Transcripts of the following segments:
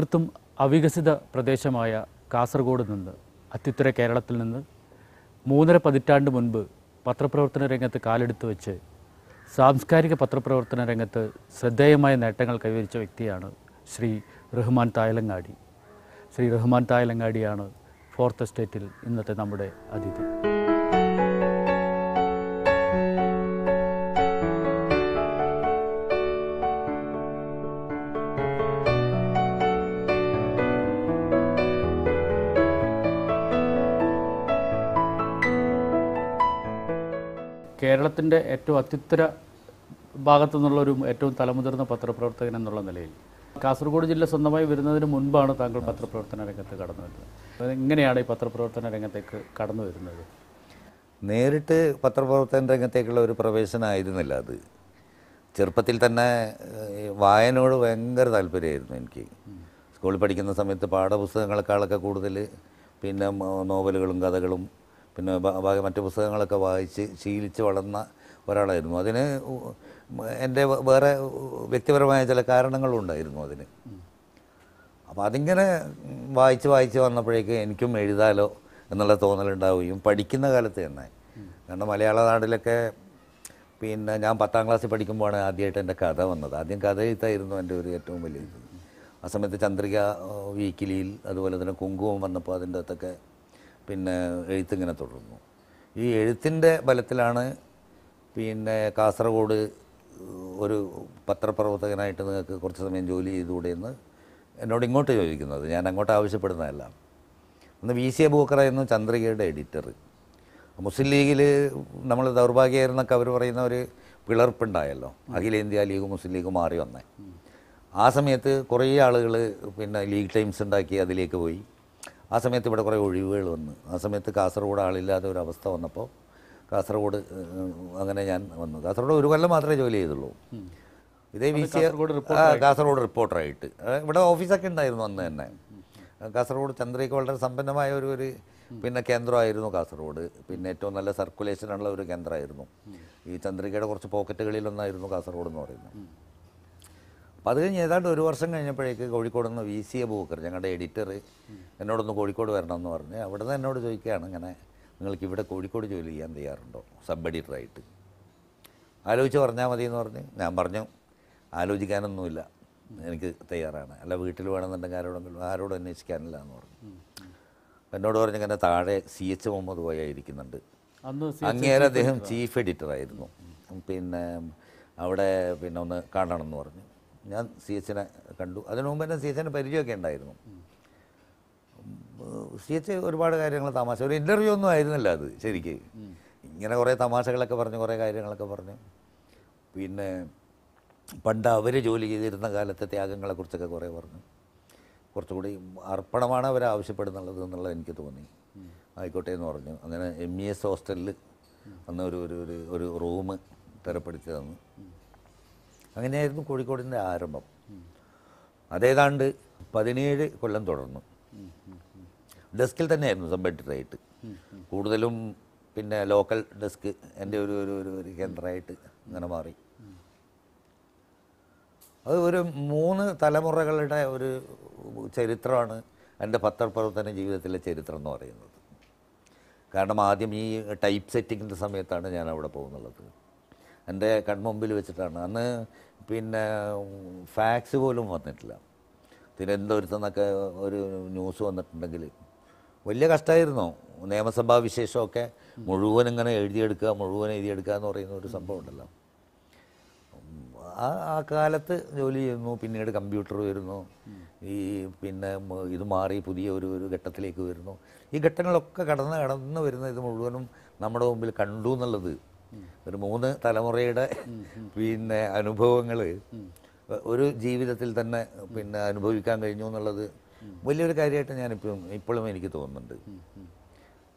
തീർത്തും അവികസിത പ്രദേശമായ കാസർഗോഡ് നിന്ന് അത്യുത്തര കേരളത്തിൽ നിന്ന് മൂന്നര പതിറ്റാണ്ട് മുൻപ് പത്രപ്രവർത്തന രംഗത്ത് കാലെടുത്ത് വെച്ച് സാംസ്കാരിക പത്രപ്രവർത്തന രംഗത്ത് ശ്രദ്ധേയമായ നേട്ടങ്ങൾ കൈവരിച്ച വ്യക്തിയാണ് ശ്രീ റഹ്മാൻ തായലങ്ങാടി. ശ്രീ റഹ്മാൻ തായലങ്ങാടിയാണ് ഫോർത്ത് എസ്റ്റേറ്റിൽ ഇന്നത്തെ നമ്മുടെ അതിഥി. കേരളത്തിന്റെ ഏറ്റവും അത്യുത്തര ഭാഗത്തു നിന്നുള്ളൊരു ഏറ്റവും തലമുതിർന്ന പത്രപ്രവർത്തകൻ എന്നുള്ള നിലയിൽ. കാസർഗോഡ് ജില്ല സ്വന്തമായി വരുന്നതിന് മുൻപാണ് താങ്കൾ പത്രപ്രവർത്തന രംഗത്ത് കടന്നു വരുന്നത്. എങ്ങനെയാണ് ഈ പത്രപ്രവർത്തന രംഗത്തേക്ക് കടന്നു വരുന്നത്? നേരിട്ട് പത്രപ്രവർത്തന രംഗത്തേക്കുള്ള ഒരു പ്രവേശനമായിരുന്നില്ല അത്. ചെറുപ്പത്തിൽ തന്നെ വായനയോട് ഭയങ്കര താല്പര്യമായിരുന്നു എനിക്ക്. സ്കൂളിൽ പഠിക്കുന്ന സമയത്ത് പാഠപുസ്തകങ്ങളെക്കാളൊക്കെ കൂടുതൽ പിന്നെ നോവലുകളും കഥകളും പിന്നെ ബാക്കി മറ്റു പുസ്തകങ്ങളൊക്കെ വായിച്ച് ശീലിച്ച് വളർന്ന ഒരാളായിരുന്നു. അതിന് എന്റെ വേറെ വ്യക്തിപരമായ ചില കാരണങ്ങളുണ്ടായിരുന്നു അതിന്. അപ്പോൾ അതിങ്ങനെ വായിച്ച് വായിച്ച് വന്നപ്പോഴേക്ക് എനിക്കും എഴുതാലോ എന്നുള്ള തോന്നലുണ്ടാവുകയും പഠിക്കുന്ന കാലത്ത് തന്നെ. കാരണം മലയാള നാട്ടിലൊക്കെ പിന്നെ ഞാൻ പത്താം ക്ലാസ്സിൽ പഠിക്കുമ്പോഴാണ് ആദ്യമായിട്ട് എന്റെ കഥ വന്നത്. ആദ്യം കഥ എഴുത്തായിരുന്നു എന്റെ ഒരു ഏറ്റവും വലിയ ഇത്. ആ സമയത്ത് ചന്ദ്രിക വീക്കിലിയിൽ അതുപോലെ തന്നെ കുങ്കുമം വന്നപ്പോൾ അതിന്റെ അകത്തൊക്കെ പിന്നെ എഴുത്തിങ്ങനെ തുടർന്നു ഈ എഴുത്തിന്റെ ബലത്തിലാണ് പിന്നെ കാസർഗോഡ് ഒരു പത്രപ്രവർത്തകനായിട്ട് നിങ്ങൾക്ക് കുറച്ച് സമയം ജോലി ചെയ്തുകൂടെ എന്ന് എന്നോട് ഇങ്ങോട്ട് ചോദിക്കുന്നത്. ഞാൻ അങ്ങോട്ട് ആവശ്യപ്പെടുന്നതല്ല. അന്ന് വി സി എ ബൂക്കറായിരുന്നു ചന്ദ്രികയുടെ എഡിറ്റർ മുസ്ലിം ലീഗിൽ നമ്മൾ ദൗർഭാഗ്യമായിരുന്നൊക്കെ അവർ പറയുന്ന ഒരു പിളർപ്പുണ്ടായല്ലോ. അഖിലേന്ത്യാ ലീഗ് മുസ്ലിം ലീഗ് മാറി വന്നേ. ആ സമയത്ത് കുറേ ആളുകൾ പിന്നെ ലീഗ് ടൈംസ് ഉണ്ടാക്കി അതിലേക്ക് പോയി. ആ സമയത്ത് ഇവിടെ കുറേ ഒഴിവുകൾ വന്നു. ആ സമയത്ത് കാസർഗോഡ് ആളില്ലാത്ത ഒരു അവസ്ഥ വന്നപ്പോൾ കാസർഗോഡ് അങ്ങനെ ഞാൻ വന്നു. കാസർഗോഡ് ഒരു കൊല്ലം മാത്രമേ ജോലി ചെയ്തുള്ളൂ. ഇതേ വി സി കാസർഗോഡ് റിപ്പോർട്ടറായിട്ട്. ഇവിടെ ഓഫീസൊക്കെ ഉണ്ടായിരുന്നു അന്ന് തന്നെ. കാസർഗോഡ് ചന്ദ്രയ്ക്ക് വളരെ സമ്പന്നമായ ഒരു ഒരു പിന്നെ കേന്ദ്രമായിരുന്നു കാസർഗോഡ്. പിന്നെ ഏറ്റവും നല്ല സർക്കുലേഷനുള്ള ഒരു കേന്ദ്രമായിരുന്നു. ഈ ചന്ദ്രികയുടെ കുറച്ച് പോക്കറ്റുകളിലൊന്നായിരുന്നു കാസർഗോഡ് എന്ന് പറയുന്നത്. അപ്പോൾ അത് കഴിഞ്ഞ് ഏതാണ്ട് ഒരു വർഷം കഴിഞ്ഞപ്പോഴേക്ക് കോഴിക്കോട് നിന്ന് വി സി എ ബൂക്കർ ഞങ്ങളുടെ എഡിറ്റർ എന്നോടൊന്ന് കോഴിക്കോട് വരണമെന്ന് എന്ന് പറഞ്ഞ് അവിടെ നിന്ന് എന്നോട് ചോദിക്കുകയാണ് ഇങ്ങനെ നിങ്ങൾക്ക് ഇവിടെ കോഴിക്കോട് ജോലി ചെയ്യാൻ തയ്യാറുണ്ടോ? സബ് എഡിറ്ററായിട്ട്. ആലോചിച്ച് പറഞ്ഞാൽ മതി എന്ന് പറഞ്ഞ് ഞാൻ പറഞ്ഞു ആലോചിക്കാനൊന്നുമില്ല എനിക്ക് തയ്യാറാണ്. അല്ല വീട്ടിൽ വേണമെന്നുണ്ടെങ്കിൽ ആരോടെങ്കിലും ആരോടും അന്വേഷിക്കാനില്ല എന്ന് പറഞ്ഞു. എന്നോട് പറഞ്ഞു ഇങ്ങനെ താഴെ സി എച്ച് മുഹമ്മദ് പോയ ഇരിക്കുന്നുണ്ട് അങ്ങേരെ അദ്ദേഹം ചീഫ് എഡിറ്ററായിരുന്നു. പിന്നെ അവിടെ പിന്നെ ഒന്ന് കാണണം എന്ന് പറഞ്ഞു. ഞാൻ സി എച്ചിനെ കണ്ടു. അതിനു മുമ്പ് തന്നെ സി എച്ചിന് പരിചയമൊക്കെ ഉണ്ടായിരുന്നു. സി എച്ച് ഒരുപാട് കാര്യങ്ങൾ തമാശ. ഒരു ഇന്റർവ്യൂ ഒന്നും ആയിരുന്നില്ല അത് ശരിക്ക്. ഇങ്ങനെ കുറേ തമാശകളൊക്കെ പറഞ്ഞ് കുറേ കാര്യങ്ങളൊക്കെ പറഞ്ഞു. പിന്നെ പണ്ട് അവർ ജോലി ചെയ്തിരുന്ന കാലത്തെ ത്യാഗങ്ങളെക്കുറിച്ചൊക്കെ കുറേ പറഞ്ഞു. കുറച്ചുകൂടി അർപ്പണമാണ് അവർ ആവശ്യപ്പെടുന്നുള്ളത് എന്നുള്ളത് എനിക്ക് തോന്നി. ആയിക്കോട്ടെ എന്ന് പറഞ്ഞു. അങ്ങനെ എം ഇ എസ് ഹോസ്റ്റലിൽ അന്ന് ഒരു ഒരു ഒരു റൂം തരപ്പെടുത്തി തന്നു. അങ്ങനെയായിരുന്നു കോഴിക്കോടിന്റെ ആരംഭം. അതേതാണ്ട് പതിനേഴ് കൊല്ലം തുടർന്നു. ഡെസ്കിൽ തന്നെയായിരുന്നു സബ് എഡിറ്ററായിട്ട് കൂടുതലും പിന്നെ ലോക്കൽ ഡെസ്ക് എന്റെ ഒരു ഒരു ഒരു ഒരു കേന്ദ്രമായിട്ട് അങ്ങനെ മാറി. അത് ഒരു മൂന്ന് തലമുറകളുടെ ഒരു ചരിത്രമാണ് എന്റെ പത്രപ്രവർത്തന ജീവിതത്തിലെ ചരിത്രം എന്ന് പറയുന്നത്. കാരണം ആദ്യം ഈ ടൈപ്പ് സെറ്റിങ്ങിന്റെ സമയത്താണ് ഞാൻ അവിടെ പോകുന്നുള്ളത്. എന്റെ കൺമുമ്പിൽ വെച്ചിട്ടാണ്. അന്ന് പിന്നെ ഫാക്സ് പോലും വന്നിട്ടില്ല. തിരുവനന്തപുരത്ത് നിന്നൊക്കെ ഒരു ന്യൂസ് വന്നിട്ടുണ്ടെങ്കിൽ. വലിയ കഷ്ടമായിരുന്നു നിയമസഭാ വിശേഷമൊക്കെ മുഴുവൻ ഇങ്ങനെ എഴുതിയെടുക്കുക മുഴുവൻ എഴുതിയെടുക്കുക എന്ന് പറയുന്ന ഒരു സംഭവം ഉണ്ടല്ലോ. ആ ആ കാലത്ത് ജോലി ചെയ്യുന്നു പിന്നീട് കമ്പ്യൂട്ടർ വരുന്നു. ഈ പിന്നെ ഇത് മാറി പുതിയ ഒരു ഒരു ഘട്ടത്തിലേക്ക് വരുന്നു. ഈ ഘട്ടങ്ങളൊക്കെ കടന്ന് കടന്ന് വരുന്ന ഇത് മുഴുവനും നമ്മുടെ മുമ്പിൽ കണ്ടു എന്നുള്ളത് ഒരു മൂന്ന് തലമുറയുടെ പിന്നെ അനുഭവങ്ങൾ ഒരു ജീവിതത്തിൽ തന്നെ പിന്നെ അനുഭവിക്കാൻ കഴിഞ്ഞു എന്നുള്ളത് വലിയൊരു കാര്യമായിട്ട് ഞാനിപ്പോഴും ഇപ്പോഴും എനിക്ക് തോന്നുന്നുണ്ട്.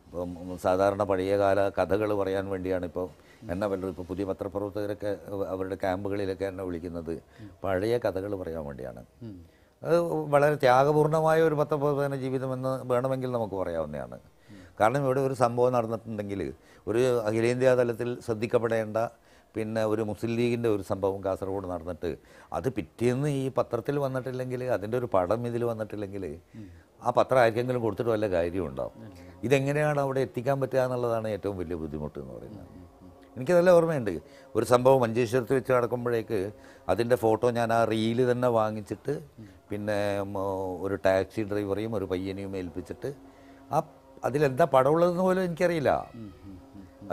ഇപ്പം സാധാരണ പഴയകാല കഥകൾ പറയാൻ വേണ്ടിയാണ് ഇപ്പോൾ എന്നെ വല്ലതും ഇപ്പോൾ പുതിയ പത്രപ്രവർത്തകരൊക്കെ അവരുടെ ക്യാമ്പുകളിലൊക്കെ എന്നെ വിളിക്കുന്നത് പഴയ കഥകൾ പറയാൻ വേണ്ടിയാണ്. അത് വളരെ ത്യാഗപൂർണമായ ഒരു പത്രപ്രവർത്തന ജീവിതമെന്ന് വേണമെങ്കിൽ നമുക്ക് പറയാവുന്നതാണ്. കാരണം ഇവിടെ ഒരു സംഭവം നടന്നിട്ടുണ്ടെങ്കിൽ ഒരു അഖിലേന്ത്യാ തലത്തിൽ ശ്രദ്ധിക്കപ്പെടേണ്ട പിന്നെ ഒരു മുസ്ലിം ലീഗിന്റെ ഒരു സംഭവം കാസർഗോഡ് നടന്നിട്ട് അത് പിറ്റേന്ന് ഈ പത്രത്തിൽ വന്നിട്ടില്ലെങ്കിൽ അതിന്റെ ഒരു പടം ഇതിൽ വന്നിട്ടില്ലെങ്കിൽ ആ പത്രം ആർക്കെങ്കിലും കൊടുത്തിട്ട് വല്ല കാര്യമുണ്ടാവും ഇതെങ്ങനെയാണ് അവിടെ എത്തിക്കാൻ പറ്റുക എന്നുള്ളതാണ് ഏറ്റവും വലിയ ബുദ്ധിമുട്ട് എന്ന് പറയുന്നത്. എനിക്ക് നല്ല ഓർമ്മയുണ്ട്. ഒരു സംഭവം മഞ്ചേശ്വരത്ത് വെച്ച് നടക്കുമ്പോഴേക്ക് അതിന്റെ ഫോട്ടോ ഞാൻ ആ റീൽ തന്നെ വാങ്ങിച്ചിട്ട് പിന്നെ ഒരു ടാക്സി ഡ്രൈവറെയും ഒരു പയ്യനെയും ഏൽപ്പിച്ചിട്ട് ആ അതിലെന്താ പടമുള്ളതെന്ന് പോലും എനിക്കറിയില്ല.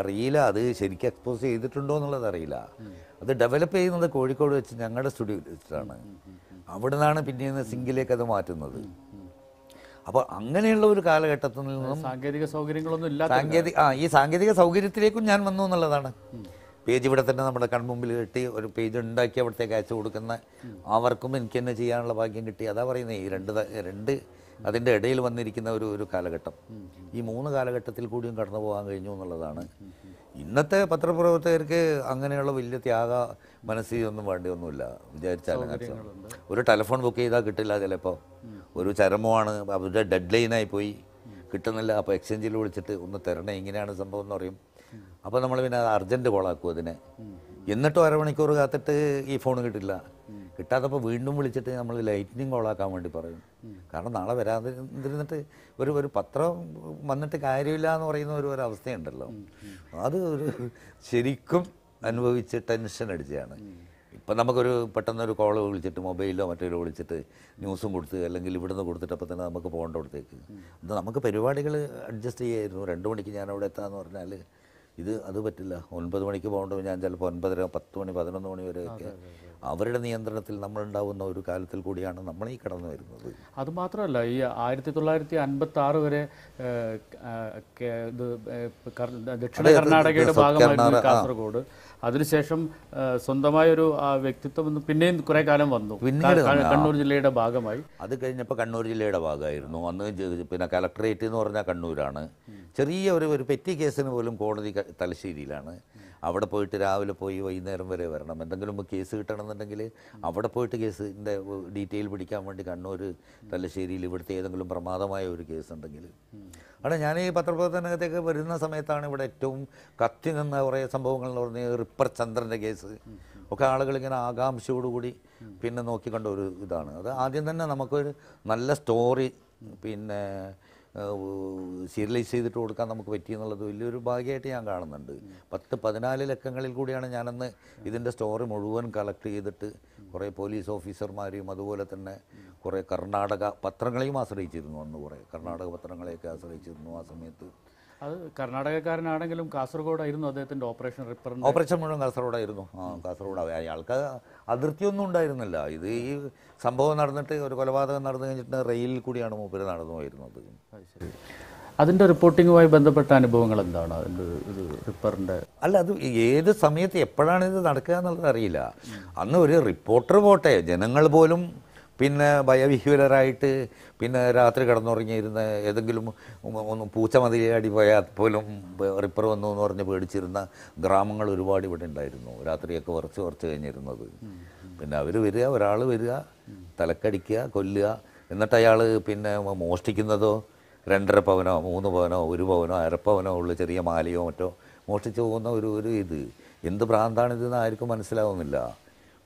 അറിയില്ല അത് ശരിക്കും എക്സ്പോസ് ചെയ്തിട്ടുണ്ടോ എന്നുള്ളത് അറിയില്ല. അത് ഡെവലപ്പ് ചെയ്യുന്നത് കോഴിക്കോട് വെച്ച് ഞങ്ങളുടെ സ്റ്റുഡിയോയിൽ വെച്ചിട്ടാണ്. അവിടെ നിന്നാണ് പിന്നീട് സിംഗിലേക്ക് അത് മാറ്റുന്നത്. അപ്പോൾ അങ്ങനെയുള്ള ഒരു കാലഘട്ടത്തിൽ നിന്നും സാങ്കേതിക സൗകര്യങ്ങളൊന്നും ഇല്ല സാങ്കേതിക ആ ഈ സാങ്കേതിക സൗകര്യത്തിലേക്കും ഞാൻ വന്നു എന്നുള്ളതാണ്. പേജ് ഇവിടെ തന്നെ നമ്മുടെ കൺമുമ്പിൽ കിട്ടി ഒരു പേജ് ഉണ്ടാക്കി അവിടത്തേക്ക് അയച്ചു കൊടുക്കുന്ന അവർക്കും എനിക്ക് തന്നെ ചെയ്യാനുള്ള ഭാഗ്യം കിട്ടി. അതാ പറയുന്നത് ഈ രണ്ട് രണ്ട് അതിന്റെ ഇടയിൽ വന്നിരിക്കുന്ന ഒരു ഒരു കാലഘട്ടം. ഈ മൂന്ന് കാലഘട്ടത്തിൽ കൂടിയും കടന്നു പോകാൻ കഴിഞ്ഞു എന്നുള്ളതാണ്. ഇന്നത്തെ പത്രപ്രവർത്തകർക്ക് അങ്ങനെയുള്ള വലിയ ത്യാഗ മനസ്സിലൊന്നും വേണ്ടിയൊന്നുമില്ല. വിചാരിച്ചാലും ഒരു ടെലിഫോൺ ബുക്ക് ചെയ്താൽ കിട്ടില്ല ചിലപ്പോൾ. ഒരു ചരമമാണ് അവരുടെ ഡെഡ് ലൈനായി പോയി. കിട്ടുന്നില്ല. അപ്പോൾ എക്സ്ചേഞ്ചിൽ വിളിച്ചിട്ട് ഒന്ന് തരണേ ഇങ്ങനെയാണ് സംഭവം എന്ന് പറയും. അപ്പോൾ നമ്മൾ പിന്നെ അർജന്റ് കോളാക്കും അതിനെ. എന്നിട്ടും അരമണിക്കൂർ കാത്തിട്ട് ഈ ഫോൺ കിട്ടില്ല. കിട്ടാത്തപ്പോൾ വീണ്ടും വിളിച്ചിട്ട് നമ്മൾ ലൈറ്റിനിങ് കോളാക്കാൻ വേണ്ടി പറയും. കാരണം നാളെ വരാതിരുന്നിട്ട് ഒരു ഒരു പത്രം വന്നിട്ട് കാര്യമില്ല എന്ന് പറയുന്ന ഒരു ഒരു അവസ്ഥയുണ്ടല്ലോ. അത് ഒരു ശരിക്കും അനുഭവിച്ച് ടെൻഷൻ അടിച്ചതാണ്. ഇപ്പം നമുക്കൊരു പെട്ടെന്നൊരു കോൾ വിളിച്ചിട്ട് മൊബൈലോ മറ്റൊരു വിളിച്ചിട്ട് ന്യൂസും കൊടുത്ത് അല്ലെങ്കിൽ ഇവിടുന്ന് കൊടുത്തിട്ട് അപ്പോൾ തന്നെ നമുക്ക് പോകേണ്ട അടുത്തേക്ക് ഇത് നമുക്ക് പരിപാടികൾ അഡ്ജസ്റ്റ് ചെയ്യായിരുന്നു. രണ്ട് മണിക്ക് ഞാൻ അവിടെ എത്താമെന്ന് പറഞ്ഞാൽ ഇത് അത് പറ്റില്ല. ഒൻപത് മണിക്ക് പോകേണ്ടത് ഞാൻ ചിലപ്പോൾ ഒൻപതര പത്ത് മണി പതിനൊന്ന് മണി വരെയൊക്കെ അവരുടെ നിയന്ത്രണത്തിൽ നമ്മളുണ്ടാവുന്ന ഒരു കാലത്തിൽ കൂടിയാണ് നമ്മൾ ഈ കടന്നു വരുന്നത്. അതുമാത്രമല്ല ഈ ആയിരത്തി തൊള്ളായിരത്തി അൻപത്തി ആറ് വരെ ദക്ഷിണ കർണാടകയുടെ ഭാഗമായിരുന്നു. കാസർഗോഡ്. അതിനുശേഷം സ്വന്തമായൊരു വ്യക്തിത്വം പിന്നെയും കുറെ കാലം വന്നു. കണ്ണൂർ ജില്ലയുടെ ഭാഗമായി. അത് കഴിഞ്ഞപ്പോൾ കണ്ണൂർ ജില്ലയുടെ ഭാഗമായിരുന്നു. അന്ന് പിന്നെ കലക്ടറേറ്റ് എന്ന് പറഞ്ഞാൽ കണ്ണൂരാണ്. ചെറിയ ഒരു ഒരു പെറ്റി കേസിന് പോലും കോടതി തലശ്ശേരിയിലാണ്. അവിടെ പോയിട്ട് രാവിലെ പോയി വൈകുന്നേരം വരെ വരണം. എന്തെങ്കിലും കേസ് കിട്ടണമെന്നുണ്ടെങ്കിൽ അവിടെ പോയിട്ട് കേസിന്റെ ഡീറ്റെയിൽ പിടിക്കാൻ വേണ്ടി കണ്ണൂർ തലശ്ശേരിയിൽ ഇവിടുത്തെ ഏതെങ്കിലും പ്രമാദമായ ഒരു കേസ് ഉണ്ടെങ്കിൽ. അവിടെ ഞാൻ ഈ പത്രപ്രവർത്തനത്തേക്ക് വരുന്ന സമയത്താണ് ഇവിടെ ഏറ്റവും കത്തി നിന്ന കുറേ സംഭവങ്ങൾ എന്ന് പറഞ്ഞാൽ റിപ്പർ ചന്ദ്രന്റെ കേസ് ഒക്കെ ആളുകൾ ഇങ്ങനെ ആകാംക്ഷയോടുകൂടി പിന്നെ നോക്കിക്കണ്ട ഒരു ഇതാണ്. അത് ആദ്യം തന്നെ നമുക്കൊരു നല്ല സ്റ്റോറി പിന്നെ സീരിയലൈസ് ചെയ്തിട്ട് കൊടുക്കാൻ നമുക്ക് പറ്റി എന്നുള്ളത് വലിയൊരു ഭാഗ്യമായിട്ട് ഞാൻ കാണുന്നുണ്ട്. പത്ത് പതിനാല് ലക്കങ്ങളിൽ കൂടിയാണ് ഞാനന്ന് ഇതിന്റെ സ്റ്റോറി മുഴുവൻ കളക്ട് ചെയ്തിട്ട് കുറേ പോലീസ് ഓഫീസർമാരെയും അതുപോലെ തന്നെ കുറേ കർണാടക പത്രങ്ങളെയും ആശ്രയിച്ചിരുന്നു അന്ന് കുറേ. കർണാടക പത്രങ്ങളെയൊക്കെ ആശ്രയിച്ചിരുന്നു ആ സമയത്ത്. അത് കർണാടകക്കാരനാണെങ്കിലും കാസർഗോഡായിരുന്നു അദ്ദേഹത്തിന്റെ ഓപ്പറേഷൻ റിപ്പർ ഓപ്പറേഷൻ മുഴുവൻ കാസർഗോഡായിരുന്നു. ആ കാസർഗോഡ് അയാൾക്ക് അതിർത്തിയൊന്നും ഉണ്ടായിരുന്നില്ല. ഇത് ഈ സംഭവം നടന്നിട്ട് ഒരു കൊലപാതകം നടന്നു കഴിഞ്ഞിട്ട് റെയിലിൽ കൂടിയാണ് മൂപ്പര് നടന്നു പോയിരുന്നത്. ശരി. അതിന്റെ റിപ്പോർട്ടിങ്ങുമായി ബന്ധപ്പെട്ട അനുഭവങ്ങൾ എന്താണ്? അതിന്റെ ഇത് റിപ്പറിന്റെ അല്ല അത് ഏത് സമയത്ത് എപ്പോഴാണ് ഇത് നടക്കുക എന്നുള്ളത് അറിയില്ല. അന്ന് ഒരു റിപ്പോർട്ടർ പോട്ടെ ജനങ്ങൾ പോലും പിന്നെ ഭയവിഹ്വലരായിട്ട് പിന്നെ രാത്രി കിടന്നുറങ്ങിയിരുന്ന ഏതെങ്കിലും ഒന്ന് പൂച്ച മതിലാടി പോയാൽ പോലും റിപ്പർ വന്നു എന്ന് പറഞ്ഞ് പേടിച്ചിരുന്ന ഗ്രാമങ്ങൾ ഒരുപാട് ഇവിടെ ഉണ്ടായിരുന്നു. രാത്രിയൊക്കെ ഉറച്ച് ഉറച്ച് കഴിഞ്ഞിരുന്നത്. പിന്നെ അവർ വരിക ഒരാൾ വരിക തലക്കടിക്കുക കൊല്ലുക. എന്നിട്ട് അയാൾ പിന്നെ മോഷ്ടിക്കുന്നതോ രണ്ടര പവനോ മൂന്ന് പവനോ ഒരു പവനോ അരപ്പവനോ ഉള്ള ചെറിയ മാലയോ മറ്റോ മോഷ്ടിച്ചു പോകുന്ന ഒരു ഒരു ഇത്. എന്ത് ഭ്രാന്താണിതെന്ന് ആർക്കും മനസ്സിലാവുന്നില്ല.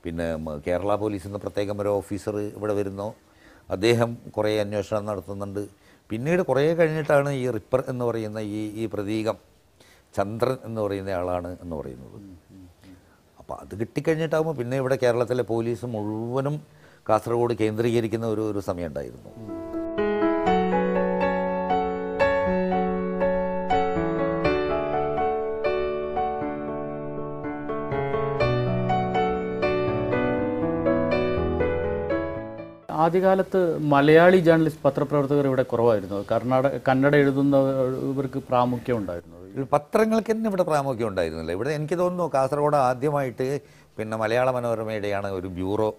പിന്നെ കേരള പോലീസിൽ നിന്ന് പ്രത്യേകം ഒരു ഓഫീസർ ഇവിടെ വരുന്നു. അദ്ദേഹം കുറേ അന്വേഷണം നടത്തുന്നുണ്ട്. പിന്നീട് കുറേ കഴിഞ്ഞിട്ടാണ് ഈ റിപ്പർ എന്ന് പറയുന്ന ഈ ഈ പ്രതീകം. ചന്ദ്രൻ എന്ന് പറയുന്ന ആളാണ് എന്ന് പറയുന്നത്. അപ്പോൾ അത് കിട്ടിക്കഴിഞ്ഞിട്ടാകുമ്പോൾ പിന്നെ ഇവിടെ കേരളത്തിലെ പോലീസ് മുഴുവനും കാസർഗോഡ് കേന്ദ്രീകരിക്കുന്ന ഒരു ഒരു സമയം ആദ്യകാലത്ത് മലയാളി ജേർണലിസ്റ്റ് പത്രപ്രവർത്തകർ ഇവിടെ കുറവായിരുന്നു. കർണാടക കന്നഡ എഴുതുന്നവർക്ക് പ്രാമുഖ്യം ഉണ്ടായിരുന്നു. പത്രങ്ങൾക്ക് തന്നെ ഇവിടെ പ്രാമുഖ്യം ഉണ്ടായിരുന്നില്ല. ഇവിടെ എനിക്ക് തോന്നുന്നു കാസർഗോഡ് ആദ്യമായിട്ട് പിന്നെ മലയാള മനോരമയുടെയാണ് ഒരു ബ്യൂറോ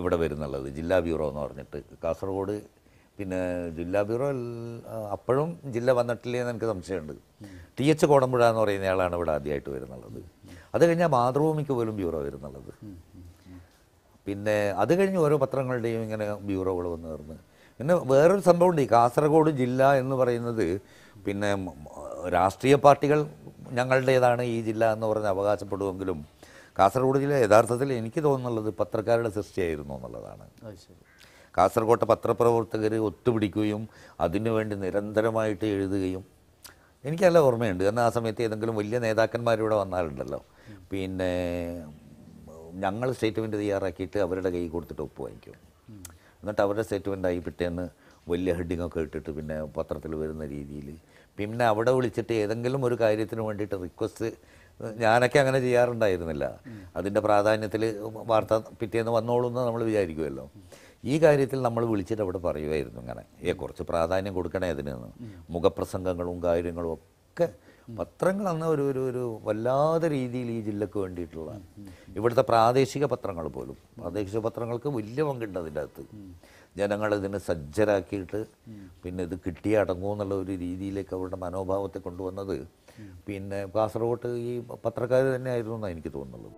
ഇവിടെ വരുന്നുള്ളത്. ജില്ലാ ബ്യൂറോ എന്ന് പറഞ്ഞിട്ട്. കാസർഗോഡ് പിന്നെ ജില്ലാ ബ്യൂറോ അപ്പോഴും ജില്ല വന്നിട്ടില്ലേ എന്ന് എനിക്ക് സംശയമുണ്ട്. ടി എച്ച് കോടമ്പുഴ എന്ന് പറയുന്നയാളാണ് ഇവിടെ ആദ്യമായിട്ട് വരുന്നുള്ളത്. അത് കഴിഞ്ഞാൽ മാതൃഭൂമിക്ക് പോലും ബ്യൂറോ വരുന്നുള്ളത്. പിന്നെ അത് കഴിഞ്ഞ് ഓരോ പത്രങ്ങളുടെയും ഇങ്ങനെ ബ്യൂറോകൾ വന്നു തീർന്ന്. പിന്നെ വേറൊരു സംഭവമുണ്ട്. ഈ കാസർഗോഡ് ജില്ല എന്ന് പറയുന്നത് പിന്നെ രാഷ്ട്രീയ പാർട്ടികൾ ഞങ്ങളുടേതാണ് ഈ ജില്ല എന്ന് പറഞ്ഞ് അവകാശപ്പെടുമെങ്കിലും കാസർഗോഡ് ജില്ല യഥാർത്ഥത്തിൽ എനിക്ക് തോന്നുന്നുള്ളത് പത്രക്കാരുടെ സൃഷ്ടിയായിരുന്നു എന്നുള്ളതാണ്. കാസർഗോട്ടെ പത്രപ്രവർത്തകർ ഒത്തുപിടിക്കുകയും അതിനുവേണ്ടി നിരന്തരമായിട്ട് എഴുതുകയും എനിക്കല്ല ഓർമ്മയുണ്ട്. എന്നാൽ ആ സമയത്ത് ഏതെങ്കിലും വലിയ നേതാക്കന്മാരിവിടെ വന്നാലുണ്ടല്ലോ. പിന്നെ ഞങ്ങൾ സ്റ്റേറ്റ്മെന്റ് തയ്യാറാക്കിയിട്ട് അവരുടെ കൈ കൊടുത്തിട്ട് ഒപ്പ് വാങ്ങിക്കും. എന്നിട്ട് അവരുടെ സ്റ്റേറ്റ്മെന്റായി പിറ്റേന്ന് വലിയ ഹെഡിങ്ങൊക്കെ ഇട്ടിട്ട് പിന്നെ പത്രത്തിൽ വരുന്ന രീതിയിൽ. പിന്നെ അവിടെ വിളിച്ചിട്ട് ഏതെങ്കിലും ഒരു കാര്യത്തിന് വേണ്ടിയിട്ട് റിക്വസ്റ്റ് ഞാനൊക്കെ അങ്ങനെ ചെയ്യാറുണ്ടായിരുന്നില്ല. അതിന്റെ പ്രാധാന്യത്തിൽ വാർത്ത പിറ്റേന്ന് വന്നോളൂ എന്ന് നമ്മൾ വിചാരിക്കുമല്ലോ. ഈ കാര്യത്തിൽ നമ്മൾ വിളിച്ചിട്ട് അവിടെ പറയുമായിരുന്നു ഇങ്ങനെ. ഏ കുറച്ച് പ്രാധാന്യം കൊടുക്കണേ അതിനെന്ന് മുഖപ്രസംഗങ്ങളും കാര്യങ്ങളും ഒക്കെ പത്രങ്ങൾ അന്ന് ഒരു ഒരു ഒരു വല്ലാതെ രീതിയിൽ ഈ ജില്ലക്ക് വേണ്ടിയിട്ടുള്ള ഇവിടുത്തെ പ്രാദേശിക പത്രങ്ങൾ പോലും. പ്രാദേശിക പത്രങ്ങൾക്ക് വലിയ പങ്കുണ്ട് അതിന്റെ അകത്ത്. ജനങ്ങളിതിനെ സജ്ജരാക്കിയിട്ട് പിന്നെ ഇത് കിട്ടിയേ അടങ്ങൂ എന്നുള്ള ഒരു രീതിയിലേക്ക് അവരുടെ മനോഭാവത്തെ കൊണ്ടുവന്നത്. പിന്നെ കാസർഗോട്ട് ഈ പത്രക്കാർ തന്നെയായിരുന്നു എന്നാണ് എനിക്ക് തോന്നുന്നത്.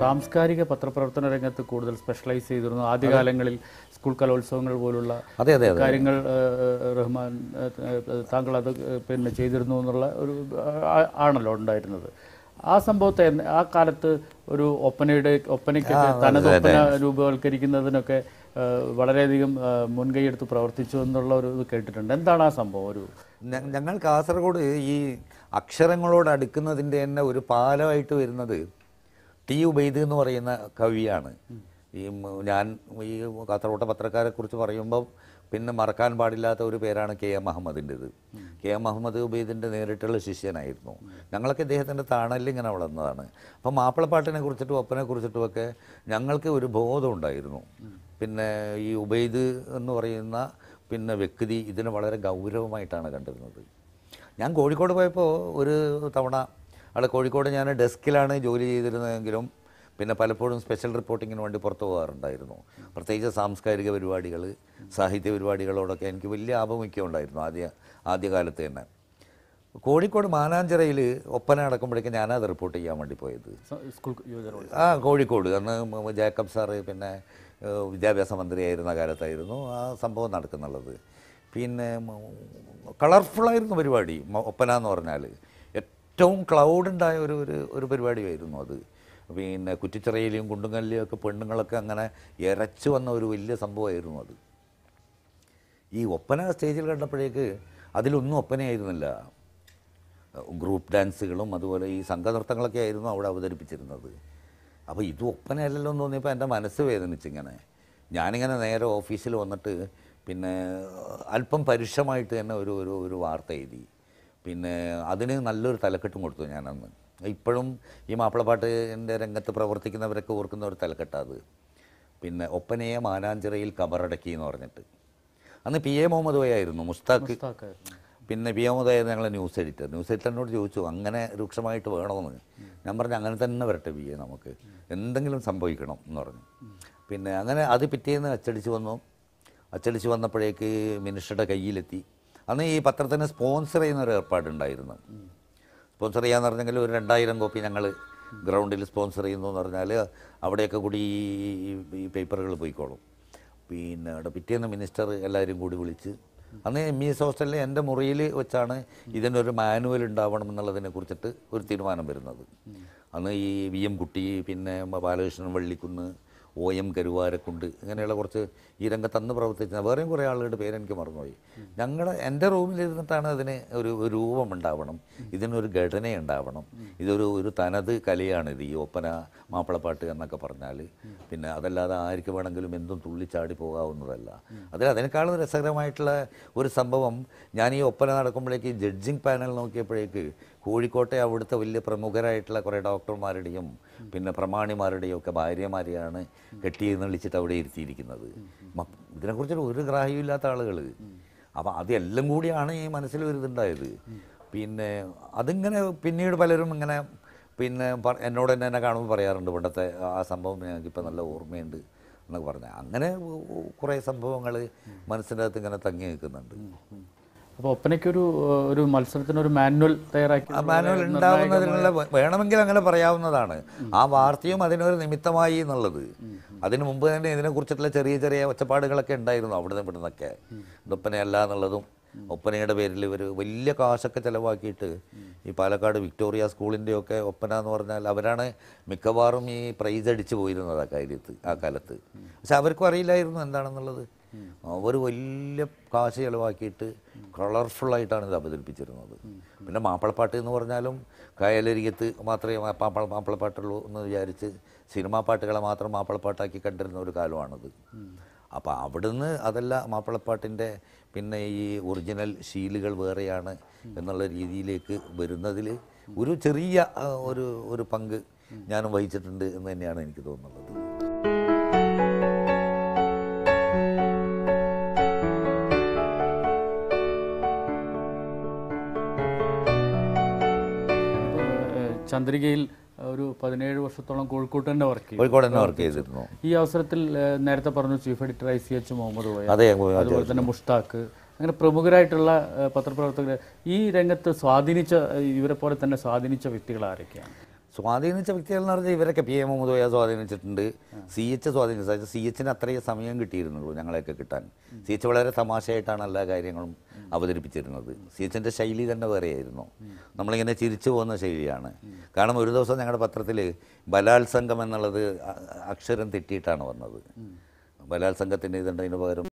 സാംസ്കാരിക പത്രപ്രവർത്തന രംഗത്ത് കൂടുതൽ സ്പെഷ്യലൈസ് ചെയ്തിരുന്നു. ആദ്യകാലങ്ങളിൽ സ്കൂൾ കലോത്സവങ്ങൾ പോലുള്ള കാര്യങ്ങൾ റഹ്മാൻ താങ്കൾ അത് പിന്നെ ചെയ്തിരുന്നു എന്നുള്ള ഒരു ആണല്ലോ ഉണ്ടായിരുന്നത്. ആ സംഭവത്തെ ആ കാലത്ത് ഒരു ഒപ്പനയുടെ ഒപ്പനയ്ക്ക് തനത് ഒപ്പന രൂപവൽക്കരിക്കുന്നതിനൊക്കെ വളരെയധികം മുൻകൈ മുൻകൈയെടുത്ത് പ്രവർത്തിച്ചു എന്നുള്ള ഒരു ഇത് കേട്ടിട്ടുണ്ട്. എന്താണ് ആ സംഭവം? ഒരു ഞങ്ങൾ കാസർഗോഡ് ഈ അക്ഷരങ്ങളോട് അടുക്കുന്നതിന്റെ തന്നെ ഒരു പാലമായിട്ട് വരുന്നത് ടി ഉബൈദ് എന്ന് പറയുന്ന കവിയാണ്. ഈ ഞാൻ ഈ കാസർഗോട്ടെ പത്രക്കാരെ കുറിച്ച് പറയുമ്പോൾ പിന്നെ മറക്കാൻ പാടില്ലാത്ത ഒരു പേരാണ് കെ എം അഹമ്മദിന്റെത്. കെ എം അഹമ്മദ് ഉബൈദിന്റെ നേരിട്ടുള്ള ശിഷ്യനായിരുന്നു. ഞങ്ങളൊക്കെ ഇദ്ദേഹത്തിന്റെ താണലിൽ ഇങ്ങനെ വളർന്നതാണ്. അപ്പം മാപ്പിളപ്പാട്ടിനെ കുറിച്ചിട്ടും ഒപ്പനെ കുറിച്ചിട്ടുമൊക്കെ ഞങ്ങൾക്ക് ഒരു ബോധം ഉണ്ടായിരുന്നു. പിന്നെ ഈ ഉബൈദ് എന്ന് പറയുന്ന പിന്നെ വ്യക്തി ഇതിനെ വളരെ ഗൗരവമായിട്ടാണ് കണ്ടിരുന്നത്. ഞാൻ കോഴിക്കോട് പോയപ്പോൾ ഒരു തവണ അവിടെ കോഴിക്കോട് ഞാൻ ഡെസ്കിലാണ് ജോലി ചെയ്തിരുന്നതെങ്കിലും പിന്നെ പലപ്പോഴും സ്പെഷ്യൽ റിപ്പോർട്ടിങ്ങിന് വേണ്ടി പുറത്തു പോകാറുണ്ടായിരുന്നു. പ്രത്യേകിച്ച് സാംസ്കാരിക പരിപാടികൾ സാഹിത്യ പരിപാടികളോടൊക്കെ എനിക്ക് വലിയ ആഭിമുഖ്യം ഉണ്ടായിരുന്നു ആദ്യ ആദ്യകാലത്ത് തന്നെ. കോഴിക്കോട് മാനാഞ്ചിറയിൽ ഒപ്പന നടക്കുമ്പോഴേക്കും ഞാനത് റിപ്പോർട്ട് ചെയ്യാൻ വേണ്ടി പോയത്. ആ കോഴിക്കോട്. അന്ന് ജേക്കബ് സാറ് പിന്നെ വിദ്യാഭ്യാസ മന്ത്രിയായിരുന്ന കാലത്തായിരുന്നു ആ സംഭവം നടക്കുന്നുള്ളത്. പിന്നെ കളർഫുള്ളായിരുന്നു പരിപാടി ഒപ്പന എന്ന് പറഞ്ഞാൽ ഏറ്റവും ക്ലൗഡുണ്ടായ ഒരു ഒരു ഒരു പരിപാടിയായിരുന്നു അത്. പിന്നെ കുറ്റിച്ചിറയിലെയും കുണ്ടുങ്ങലിലെയും ഒക്കെ പെണ്ണുങ്ങളൊക്കെ അങ്ങനെ ഇരച്ചു വന്ന ഒരു വലിയ സംഭവമായിരുന്നു അത്. ഈ ഒപ്പന സ്റ്റേജിൽ കണ്ടപ്പോഴേക്ക് അതിലൊന്നും ഒപ്പനയായിരുന്നില്ല. ഗ്രൂപ്പ് ഡാൻസുകളും അതുപോലെ ഈ സംഘനൃത്തങ്ങളൊക്കെ ആയിരുന്നു അവിടെ അവതരിപ്പിച്ചിരുന്നത്. അപ്പോൾ ഇത് ഒപ്പനയല്ലല്ലോ എന്ന് തോന്നിയപ്പോൾ എന്റെ മനസ്സ് വേദനിച്ചിങ്ങനെ ഞാനിങ്ങനെ നേരെ ഓഫീസിൽ വന്നിട്ട് പിന്നെ അല്പം പരുഷമായിട്ട് തന്നെ ഒരു ഒരു വാർത്ത എഴുതി. പിന്നെ അതിന് നല്ലൊരു തലക്കെട്ടും കൊടുത്തു ഞാനന്ന്. ഇപ്പോഴും ഈ മാപ്പിളപ്പാട്ടിന്റെ രംഗത്ത് പ്രവർത്തിക്കുന്നവരൊക്കെ ഓർക്കുന്ന ഒരു തലക്കെട്ടാത് പിന്നെ ഒപ്പനയെ മാനാഞ്ചിറയിൽ കബറടക്കി എന്ന് പറഞ്ഞിട്ട്. അന്ന് പി എ മുഹമ്മദ് വൈ ആയിരുന്നു മുസ്താഖ്. പിന്നെ പി എ മുഹമ്മദ് ആയിരുന്നു ഞങ്ങളെ ന്യൂസ് എഡിറ്റർ. ന്യൂസ് എഡിറ്ററിനോട് ചോദിച്ചു അങ്ങനെ രൂക്ഷമായിട്ട് വേണമെന്ന് ഞാൻ പറഞ്ഞു അങ്ങനെ തന്നെ വരട്ടെ പി എ നമുക്ക്. എന്തെങ്കിലും സംഭവിക്കണം എന്ന് പറഞ്ഞു. പിന്നെ അങ്ങനെ അത് പിറ്റേന്ന് അച്ചടിച്ച് വന്നു. അച്ചടിച്ച് വന്നപ്പോഴേക്ക് മിനിസ്റ്ററുടെ കയ്യിലെത്തി. അന്ന് ഈ പത്രത്തിന് സ്പോൺസർ ചെയ്യുന്ന ഒരു ഏർപ്പാടുണ്ടായിരുന്നു. സ്പോൺസർ ചെയ്യാന്ന് പറഞ്ഞെങ്കിൽ ഒരു രണ്ടായിരം കോപ്പി ഞങ്ങൾ ഗ്രൗണ്ടിൽ സ്പോൺസർ ചെയ്യുന്നു എന്ന് പറഞ്ഞാൽ അവിടെയൊക്കെ കൂടി ഈ പേപ്പറുകൾ പോയിക്കോളും. പിന്നെ അവിടെ പിറ്റേന്ന് മിനിസ്റ്റർ എല്ലാവരും കൂടി വിളിച്ച് അന്ന് എം ഇ എസ് ഹോസ്റ്റലിൽ എന്റെ മുറിയിൽ വെച്ചാണ് ഇതിനൊരു മാനുവൽ ഉണ്ടാവണം എന്നുള്ളതിനെ കുറിച്ചിട്ട് ഒരു തീരുമാനം വരുന്നത്. അന്ന് ഈ വി എം കുട്ടി പിന്നെ ബാലകൃഷ്ണൻ വള്ളിക്കുന്ന് ഒ എം കരുവാരക്കുണ്ട് ഇങ്ങനെയുള്ള കുറച്ച് ഈ രംഗത്ത് അന്ന് പ്രവർത്തിച്ച വേറെയും കുറേ ആളുകളുടെ പേര് എനിക്ക് മറന്നുപോയി. ഞങ്ങൾ എന്റെ റൂമിലിരുന്നിട്ടാണ് അതിന് ഒരു രൂപം ഉണ്ടാവണം. ഇതിനൊരു ഘടന ഉണ്ടാവണം ഇതൊരു ഒരു തനത് കലയാണിത് ഈ ഒപ്പന മാപ്പിളപ്പാട്ട് എന്നൊക്കെ പറഞ്ഞാൽ പിന്നെ അതല്ലാതെ ആർക്ക് വേണമെങ്കിലും എന്തും തുള്ളിച്ചാടി പോകാവുന്നതല്ല. അതിൽ അതിനേക്കാളും രസകരമായിട്ടുള്ള ഒരു സംഭവം ഞാൻ ഈ ഒപ്പന നടക്കുമ്പോഴേക്ക് ജഡ്ജിങ് പാനൽ നോക്കിയപ്പോഴേക്ക് കോഴിക്കോട്ടെ അവിടുത്തെ വലിയ പ്രമുഖരായിട്ടുള്ള കുറേ ഡോക്ടർമാരുടെയും പിന്നെ പ്രമാണിമാരുടെയും ഒക്കെ ഭാര്യമാരെയാണ് കെട്ടിയെന്നുള്ളിച്ചിട്ട് അവിടെ ഇരുത്തിയിരിക്കുന്നത്. ഇതിനെക്കുറിച്ചൊരു ഒരു ഗ്രാഹ്യമില്ലാത്ത ആളുകൾ. അപ്പം അതെല്ലാം കൂടിയാണ് ഈ മനസ്സിൽ വരുന്നുണ്ടായത് പിന്നെ അതിങ്ങനെ പിന്നീട് പലരും ഇങ്ങനെ പിന്നെ എന്നോട് തന്നെ എന്നെ കാണുമ്പോൾ പറയാറുണ്ട് പണ്ടത്തെ ആ സംഭവം ഞങ്ങൾക്കിപ്പോൾ നല്ല ഓർമ്മയുണ്ട് എന്നൊക്കെ പറഞ്ഞാൽ അങ്ങനെ കുറേ സംഭവങ്ങൾ മനസ്സിന്റെ അകത്ത് ഇങ്ങനെ തങ്ങി നിൽക്കുന്നുണ്ട്. അപ്പോൾ ഒപ്പനയ്ക്കൊരു ഒരു മത്സരത്തിന് ഒരു മാനുവൽ തയ്യാറാക്കി ആ മാനുവൽ ഉണ്ടാവുന്നതിനുള്ള വേണമെങ്കിൽ അങ്ങനെ പറയാവുന്നതാണ്. ആ വാർത്തയും അതിനൊരു നിമിത്തമായി എന്നുള്ളത്. അതിനു മുമ്പ് തന്നെ ഇതിനെക്കുറിച്ചിട്ടുള്ള ചെറിയ ചെറിയ ഒച്ചപ്പാടുകളൊക്കെ ഉണ്ടായിരുന്നു അവിടുന്ന് ഇവിടുന്നൊക്കെ. ഒപ്പനയല്ല എന്നുള്ളതും ഒപ്പനയുടെ പേരിൽ ഇവർ വലിയ കാശൊക്കെ ചിലവാക്കിയിട്ട് ഈ പാലക്കാട് വിക്ടോറിയ സ്കൂളിന്റെയൊക്കെ ഒപ്പന എന്ന് പറഞ്ഞാൽ അവരാണ് മിക്കവാറും ഈ പ്രൈസ് അടിച്ചു പോയിരുന്നത് ആ കാര്യത്ത് ആ കാലത്ത്. പക്ഷെ അവർക്കും അറിയില്ലായിരുന്നു എന്താണെന്നുള്ളത്. അവർ വലിയ കാശ് ചിലവാക്കിയിട്ട് കളർഫുള്ളായിട്ടാണ് ഇത് അവതരിപ്പിച്ചിരുന്നത്. പിന്നെ മാപ്പിളപ്പാട്ട് എന്ന് പറഞ്ഞാലും കായലരികത്ത് മാത്രമേ മാപ്പിള മാപ്പിളപ്പാട്ടുള്ളൂ എന്ന് വിചാരിച്ച് സിനിമാ പാട്ടുകളെ മാത്രം മാപ്പിളപ്പാട്ടാക്കി കണ്ടിരുന്ന ഒരു കാലമാണത്. അപ്പോൾ അവിടുന്ന് അതല്ല മാപ്പിളപ്പാട്ടിന്റെ പിന്നെ ഈ ഒറിജിനൽ ശീലുകൾ വേറെയാണ് എന്നുള്ള രീതിയിലേക്ക് വരുന്നതിൽ ഒരു ചെറിയ ഒരു ഒരു പങ്ക് ഞാനും വഹിച്ചിട്ടുണ്ട് എന്ന് തന്നെയാണ് എനിക്ക് തോന്നുന്നത്. ചന്ദ്രികയിൽ ഒരു പതിനേഴ് വർഷത്തോളം കോഴിക്കോട്ട് തന്നെ വർക്ക് ചെയ്തു. കോഴിക്കോട് തന്നെ വർക്ക് ചെയ്തിരുന്നു. ഈ അവസരത്തിൽ നേരത്തെ പറഞ്ഞു chief editor I C H Muhammed Koya അതുപോലെ തന്നെ മുഷ്താഖ് അങ്ങനെ പ്രമുഖരായിട്ടുള്ള പത്രപ്രവർത്തകർ ഈ രംഗത്ത് സ്വാധീനിച്ച ഇവരെ പോലെ തന്നെ സ്വാധീനിച്ച വ്യക്തികൾ ആരൊക്കെയാണ് സ്വാധീനിച്ച വ്യക്തികൾ എന്ന് പറഞ്ഞാൽ ഇവരൊക്കെ പി എം മുഹമ്മദ് കോയ സ്വാധീനിച്ചിട്ടുണ്ട്. സി എച്ച് സ്വാധീനിച്ചു സി എച്ചിന് അത്രയും സമയം കിട്ടിയിരുന്നുള്ളൂ ഞങ്ങളെയൊക്കെ കിട്ടാൻ. സി എച്ച് വളരെ തമാശയായിട്ടാണ് എല്ലാ കാര്യങ്ങളും അവതരിപ്പിച്ചിരുന്നത്. സി എച്ചിന്റെ ശൈലി തന്നെ വേറെയായിരുന്നു. നമ്മളിങ്ങനെ ചിരിച്ചു പോകുന്ന ശൈലിയാണ്. കാരണം ഒരു ദിവസം ഞങ്ങളുടെ പത്രത്തിൽ ബലാത്സംഗം എന്നുള്ളത് അക്ഷരം തെറ്റിയിട്ടാണ് വന്നത്. ബലാത്സംഗത്തിന്റെ ഇതുണ്ട് അതിന് പകരം